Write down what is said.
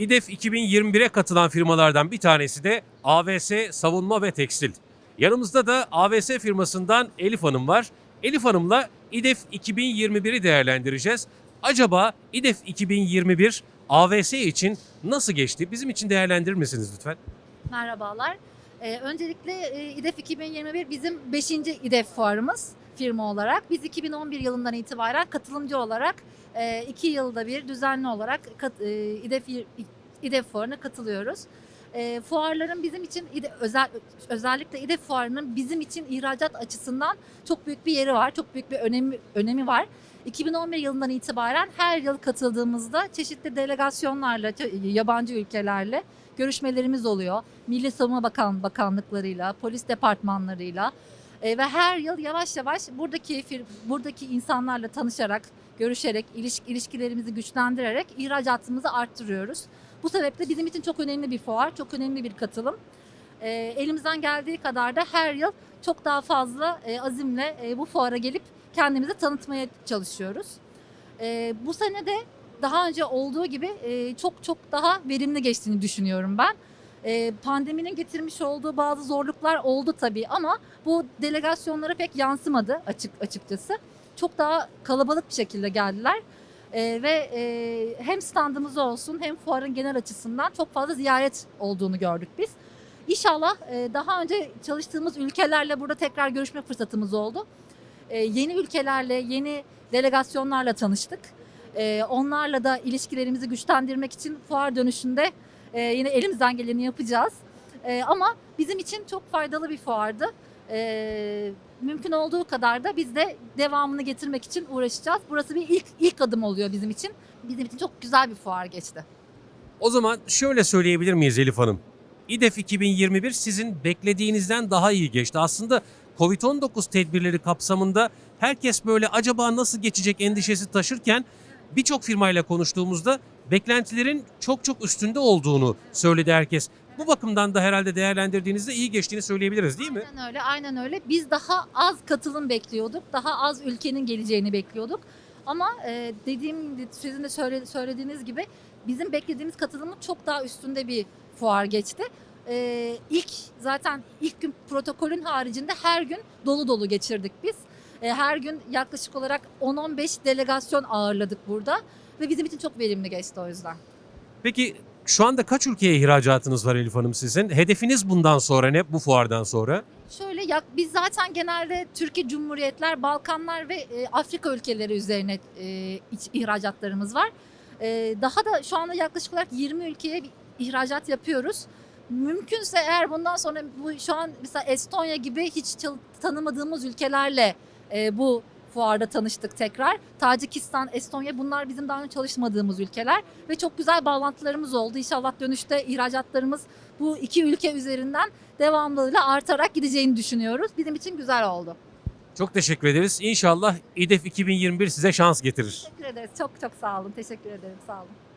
İDEF 2021'e katılan firmalardan bir tanesi de AVS Savunma ve Tekstil. Yanımızda da AVS firmasından Elif Hanım var. Elif Hanım'la İDEF 2021'i değerlendireceğiz. Acaba İDEF 2021 AVS için nasıl geçti? Bizim için değerlendirir misiniz lütfen? Merhabalar. Ee, öncelikle e, İDEF 2021 bizim 5. İDEF fuarımız firma olarak. Biz 2011 yılından itibaren katılımcı olarak 2 yılda bir düzenli olarak kat- e, İDEF, İDEF fuarına katılıyoruz. E, fuarların bizim için özel özellikle İDEF fuarının bizim için ihracat açısından çok büyük bir yeri var. Çok büyük bir önemi önemi var. 2011 yılından itibaren her yıl katıldığımızda çeşitli delegasyonlarla, yabancı ülkelerle görüşmelerimiz oluyor. Milli Savunma Bakan Bakanlıklarıyla, polis departmanlarıyla e, ve her yıl yavaş yavaş buradaki buradaki insanlarla tanışarak, görüşerek, iliş- ilişkilerimizi güçlendirerek ihracatımızı arttırıyoruz. Bu sebeple bizim için çok önemli bir fuar, çok önemli bir katılım. E, elimizden geldiği kadar da her yıl çok daha fazla e, azimle e, bu fuara gelip kendimizi tanıtmaya çalışıyoruz. E, bu sene de daha önce olduğu gibi e, çok çok daha verimli geçtiğini düşünüyorum ben. E, pandeminin getirmiş olduğu bazı zorluklar oldu tabii ama bu delegasyonlara pek yansımadı açık açıkçası. Çok daha kalabalık bir şekilde geldiler. E, ve e, hem standımız olsun hem fuarın genel açısından çok fazla ziyaret olduğunu gördük biz. İnşallah e, daha önce çalıştığımız ülkelerle burada tekrar görüşme fırsatımız oldu. E, yeni ülkelerle, yeni delegasyonlarla tanıştık. Ee, onlarla da ilişkilerimizi güçlendirmek için fuar dönüşünde e, yine elimizden geleni yapacağız. Ee, ama bizim için çok faydalı bir fuardı. Ee, mümkün olduğu kadar da biz de devamını getirmek için uğraşacağız. Burası bir ilk ilk adım oluyor bizim için. Bizim için çok güzel bir fuar geçti. O zaman şöyle söyleyebilir miyiz Elif Hanım? İDEF 2021 sizin beklediğinizden daha iyi geçti. Aslında Covid-19 tedbirleri kapsamında herkes böyle acaba nasıl geçecek endişesi taşırken birçok firmayla konuştuğumuzda beklentilerin çok çok üstünde olduğunu söyledi herkes. Bu bakımdan da herhalde değerlendirdiğinizde iyi geçtiğini söyleyebiliriz değil mi? Aynen öyle, aynen öyle. Biz daha az katılım bekliyorduk, daha az ülkenin geleceğini bekliyorduk. Ama e, dediğim, sizin de söyle- söylediğiniz gibi bizim beklediğimiz katılımın çok daha üstünde bir fuar geçti. E, ilk zaten ilk gün protokolün haricinde her gün dolu dolu geçirdik biz. E, her gün yaklaşık olarak 10-15 delegasyon ağırladık burada ve bizim için çok verimli geçti o yüzden. Peki şu anda kaç ülkeye ihracatınız var Elif Hanım sizin? Hedefiniz bundan sonra ne bu fuardan sonra? Şöyle yak biz zaten genelde Türkiye Cumhuriyetler, Balkanlar ve e, Afrika ülkeleri üzerine e, iç, ihracatlarımız var. E, daha da şu anda yaklaşık olarak 20 ülkeye bir ihracat yapıyoruz. Mümkünse eğer bundan sonra bu şu an mesela Estonya gibi hiç tanımadığımız ülkelerle e, bu fuarda tanıştık tekrar. Tacikistan, Estonya bunlar bizim daha önce çalışmadığımız ülkeler ve çok güzel bağlantılarımız oldu. İnşallah dönüşte ihracatlarımız bu iki ülke üzerinden devamlılığıyla artarak gideceğini düşünüyoruz. Bizim için güzel oldu. Çok teşekkür ederiz. İnşallah İDEF 2021 size şans getirir. Teşekkür ederiz. Çok çok sağ olun. Teşekkür ederim. Sağ olun.